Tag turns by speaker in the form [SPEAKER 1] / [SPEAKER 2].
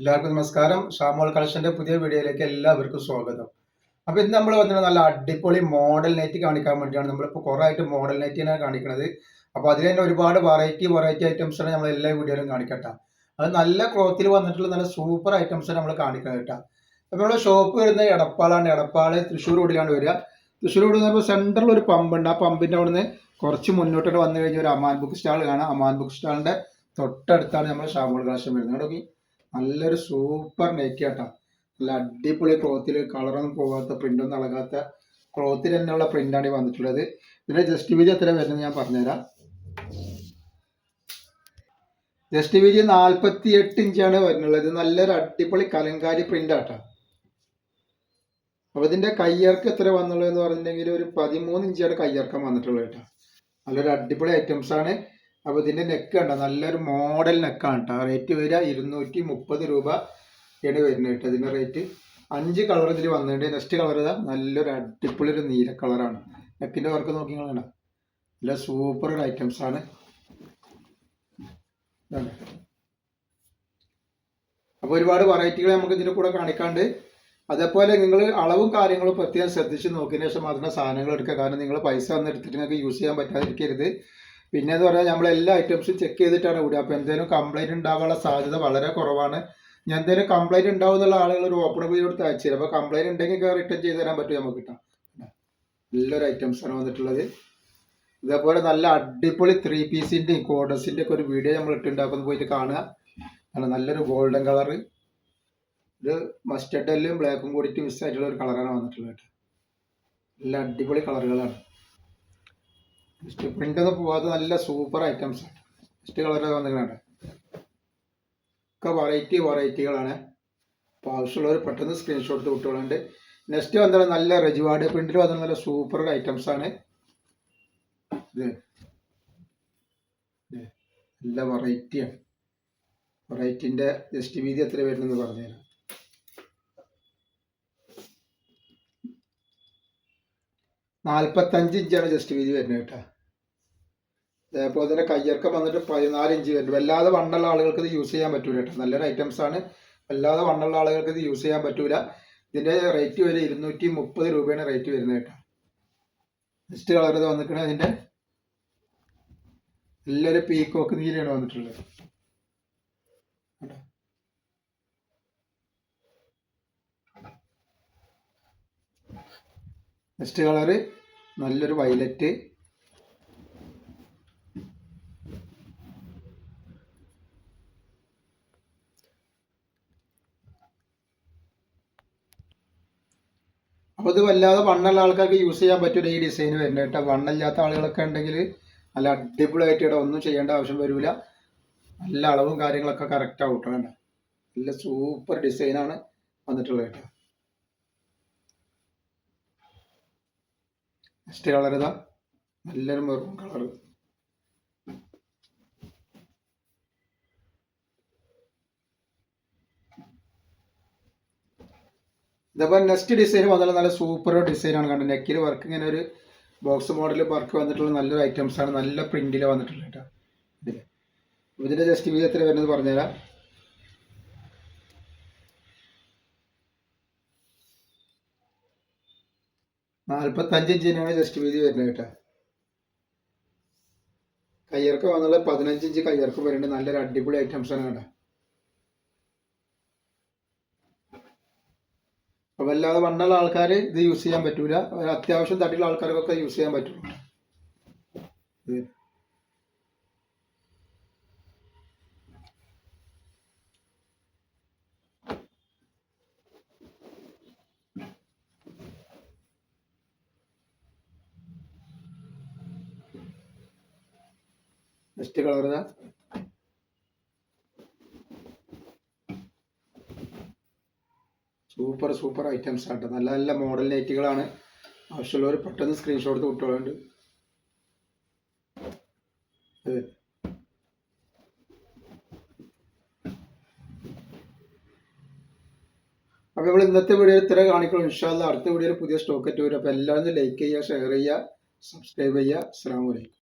[SPEAKER 1] എല്ലാവർക്കും നമസ്കാരം. ഷാമോൾ കളക്ഷന്റെ പുതിയ വീഡിയോയിലേക്ക് എല്ലാവർക്കും സ്വാഗതം. അപ്പൊ ഇന്ന് നമ്മൾ വന്നിട്ട് നല്ല അടിപൊളി മോഡൽ നെറ്റ് കാണിക്കാൻ വേണ്ടിയാണ്. നമ്മളിപ്പോൾ കുറേ ആയിട്ട് മോഡൽ നെറ്റിനാണ് കാണിക്കുന്നത് അപ്പോൾ അതിൽ തന്നെ ഒരുപാട് വെറൈറ്റി വെറൈറ്റി ഐറ്റംസ് ആണ് നമ്മൾ എല്ലാ വീഡിയോയിലും കാണിക്കട്ടെ. അത് നല്ല ക്ലോത്തിൽ വന്നിട്ടുള്ള നല്ല സൂപ്പർ ഐറ്റംസ് നമ്മൾ കാണിക്കുന്നത് കേട്ടോ. അപ്പോൾ നമ്മുടെ ഷോപ്പ് വരുന്നത് എടപ്പാളാണ്. എടപ്പാൾ തൃശ്ശൂർ റോഡിലാണ് വരിക. തൃശ്ശൂർ റോഡിൽ നിന്ന് സെൻട്രൽ ഒരു പമ്പുണ്ട് ആ പമ്പിന്റെ നിന്ന് കുറച്ച് മുന്നോട്ടോട്ട് വന്നു കഴിഞ്ഞാൽ ഒരു അമാൻ ബുക്ക് സ്റ്റാൾ കാണാം. അമാൻ ബുക്ക് സ്റ്റാളിന്റെ തൊട്ടടുത്താണ് നമ്മൾ ഷാമോൾ കളക്ഷൻ വരുന്നത്. കേട്ടോ നല്ലൊരു സൂപ്പർ നെറ്റ് കേട്ടോ നല്ല അടിപൊളി ക്ലോത്തിൽ കളറൊന്നും പോകാത്ത പ്രിന്റൊന്നും ഇളകാത്ത ക്ലോത്തിൽ തന്നെയുള്ള പ്രിന്റാണ് ഈ വന്നിട്ടുള്ളത്. ഇതിന്റെ ജസ്റ്റ് വീജ് എത്ര വരുന്നത് ഞാൻ പറഞ്ഞുതരാം. ജസ്റ്റ് വീജ് നാൽപ്പത്തി എട്ട് ഇഞ്ചാണ് വരുന്നുള്ളത്. നല്ലൊരു അടിപൊളി കലങ്കാരി പ്രിന്റ് ആട്ടോ. അപ്പൊ ഇതിന്റെ കയ്യർക്ക് എത്ര വന്നുള്ളത് എന്ന് പറഞ്ഞിട്ടുണ്ടെങ്കിൽ ഒരു പതിമൂന്ന് ഇഞ്ചാണ് കയ്യർക്കം വന്നിട്ടുള്ളത് കേട്ടോ. നല്ലൊരു അടിപൊളി ഐറ്റംസ് ആണ്. അപ്പൊ ഇതിന്റെ നെക്ക് കണ്ടോ? നല്ലൊരു മോഡൽ നെക്കാണ് കേട്ടോ റേറ്റ് വരിക ഇരുന്നൂറ്റി മുപ്പത് രൂപ ആണ് വരുന്നത് കേട്ടോ ഇതിന്റെ റേറ്റ് അഞ്ച് കളർ ഇതിൽ വന്നിട്ടുണ്ട്. നെക്സ്റ്റ് കളർ ഇതാ. നല്ലൊരു അടിപൊളി ഒരു നീല കളറാണ് നെക്കിന്റെ വർക്ക് നോക്കി കണ്ടോ? നല്ല സൂപ്പർ ഒരു ഐറ്റംസ് ആണ്. അപ്പോൾ അപ്പൊ ഒരുപാട് വെറൈറ്റികൾ നമുക്ക് ഇതിന്റെ കൂടെ കാണിക്കാണ്ട്. അതേപോലെ നിങ്ങൾ അളവും കാര്യങ്ങളും പ്രത്യേകം ശ്രദ്ധിച്ച് നോക്കിയതിന് ശേഷം മാത്രമേ സാധനങ്ങൾ എടുക്കുക. കാരണം നിങ്ങൾ പൈസ ഒന്നും എടുത്തിട്ട് നിങ്ങൾക്ക് യൂസ് ചെയ്യാൻ പറ്റാതിരിക്കരുത്. പിന്നെ എന്ന് പറഞ്ഞാൽ നമ്മൾ എല്ലാ ഐറ്റംസും ചെക്ക് ചെയ്തിട്ടാണ് വിടുക. അപ്പോൾ എന്തെങ്കിലും കംപ്ലൈന്റ് ഉണ്ടാവാനുള്ള സാധ്യത വളരെ കുറവാണ്. ഞാൻ എന്തെങ്കിലും കംപ്ലൈന്റ് ഉണ്ടാവും എന്നുള്ള ആളുകൾ ഒരു ഓപ്പൺ കൊടുത്ത് അയച്ചു തരും അപ്പോൾ കംപ്ലൈന്റ് ഉണ്ടെങ്കിൽ റിട്ടേൺ ചെയ്ത് തരാൻ പറ്റും നമുക്ക് കിട്ടാം നല്ലൊരു ഐറ്റംസ് ആണ് വന്നിട്ടുള്ളത്. ഇതേപോലെ നല്ല അടിപൊളി ത്രീ പീസിന്റെയും കോഡസിന്റെ ഒക്കെ ഒരു വീഡിയോ നമ്മൾ ഇട്ടുണ്ടാക്കുന്നു പോയിട്ട് കാണുക. നല്ലൊരു ഗോൾഡൻ കളർ ഇത് മസ്റ്റർഡ് എല്ലും ബ്ലാക്കും കൂടിയിട്ട് മിസ് ആയിട്ടുള്ള ഒരു കളറാണ് വന്നിട്ടുള്ളത് നല്ല അടിപൊളി കളറുകളാണ് പ്രിന്റ് ഒന്നും പോവാതെ നല്ല സൂപ്പർ ഐറ്റംസ് ആണ്. നെക്സ്റ്റ് കളർ വന്നിട്ടുണ്ട്. ഒക്കെ വെറൈറ്റി വെറൈറ്റികളാണ് അപ്പോൾ ആവശ്യമുള്ളവർ പെട്ടെന്ന് സ്ക്രീൻഷോട്ട് വിട്ടുകളുണ്ട് നെക്സ്റ്റ് വന്നത് നല്ല റെജുവാർഡ് പ്രിന്റിൽ വന്ന നല്ല സൂപ്പർ ഐറ്റംസ് ആണ്. ഇത്. നല്ല വെറൈറ്റിയാണ് വെറൈറ്റിന്റെ ജസ്റ്റ് വീതി എത്ര വരുന്നെന്ന് പറഞ്ഞുതരാം. നാൽപ്പത്തഞ്ച് ഇഞ്ചാണ് ജസ്റ്റ് വീതി വരുന്നത് കേട്ടോ. അതേപോലെ തന്നെ കയ്യിറക്കം വന്നിട്ട് പതിനാല് ഇഞ്ച് വരുന്നുണ്ട്. വല്ലാതെ വണ്ണുള്ള ആളുകൾക്ക് ഇത് യൂസ് ചെയ്യാൻ പറ്റൂല കേട്ടോ. നല്ലൊരു ഐറ്റംസ് ആണ്. വല്ലാതെ വണ്ണുള്ള ആളുകൾക്ക് ഇത് യൂസ് ചെയ്യാൻ പറ്റൂല. ഇതിന്റെ റേറ്റ് വരെ ഇരുന്നൂറ്റി മുപ്പത് രൂപയാണ് റേറ്റ് വരുന്നത് കേട്ടോ. നെക്സ്റ്റ് കളർ ഇത് വന്നിട്ടുണ്ട് അതിന്റെ നല്ലൊരു പീക്കോക്ക് നീലയാണ് വന്നിട്ടുള്ളത്. നെക്സ്റ്റ് കളറ് നല്ലൊരു വയലറ്റ് അപ്പോൾ ഇത് വല്ലാതെ വണ്ണുള്ള ആൾക്കാർക്ക് യൂസ് ചെയ്യാൻ പറ്റും ഈ ഡിസൈൻ വരുന്നത് കേട്ടോ. വണ്ണില്ലാത്ത ആളുകളൊക്കെ ഉണ്ടെങ്കിൽ നല്ല അടിപൊളിയായിട്ട് ഇവിടെ ഒന്നും ചെയ്യേണ്ട ആവശ്യം വരില്ല നല്ല അളവും കാര്യങ്ങളൊക്കെ കറക്റ്റ് ആവും കേട്ടോ? നല്ല സൂപ്പർ ഡിസൈനാണ് വന്നിട്ടുള്ളത് കേട്ടോ. നെക്സ്റ്റ് കളർ ഇതാ നല്ലൊരു മെറൂൺ കളർ ഇതേപോലെ നെക്സ്റ്റ് ഡിസൈൻ വന്നാൽ നല്ല സൂപ്പർ ഡിസൈനാണ് കണ്ടത്. നെക്കിൽ വർക്ക് ഇങ്ങനെ ഒരു ബോക്സ് മോഡൽ വർക്ക് വന്നിട്ടുള്ള നല്ലൊരു ഐറ്റംസ് ആണ്. നല്ല പ്രിന്റിൽ വന്നിട്ടുള്ളത് കേട്ടോ. ഇതിൽ ഇതിന്റെ ജസ്റ്റ് വീ എത്ര വരുന്നത് പറഞ്ഞുതരാം. നാൽപ്പത്തഞ്ച് ഇഞ്ചിനാണ് ജസ്റ്റ് വീതി വരുന്നത് കേട്ടോ. കയ്യിറക്കം വന്നുള്ള പതിനഞ്ച് ഇഞ്ച് കയ്യിറക്കം വരുന്നുണ്ട്. നല്ലൊരു അടിപൊളി ഐറ്റംസ് ആണ് കേട്ടോ. അപ്പൊ അല്ലാതെ വണ്ണുള്ള ആൾക്കാർ ഇത് യൂസ് ചെയ്യാൻ പറ്റൂല. അത്യാവശ്യം തട്ടിയുള്ള ആൾക്കാർക്കൊക്കെ യൂസ് ചെയ്യാൻ പറ്റുള്ളൂ നെക്സ്റ്റ് കളർ ഇതാ സൂപ്പർ സൂപ്പർ ഐറ്റംസ് ആട്ടോ. നല്ല നല്ല മോഡൽ നൈറ്റുകളാണ് ആവശ്യമുള്ളവർ പെട്ടെന്ന് സ്ക്രീൻഷോട്ട് എടുത്ത് വിട്ടോളുണ്ട്. അപ്പോൾ നമ്മൾ ഇന്നത്തെ വീഡിയോ ഇത്ര കാണിക്കണം ഇൻഷാല്ല അടുത്ത വീഡിയോയിൽ പുതിയ സ്റ്റോക്ക് ആയിട്ട് വരും. അപ്പോൾ എല്ലാവരും ലൈക്ക് ചെയ്യുക ഷെയർ ചെയ്യുക സബ്സ്ക്രൈബ് ചെയ്യുക. അസ്സാം വലൈക്കും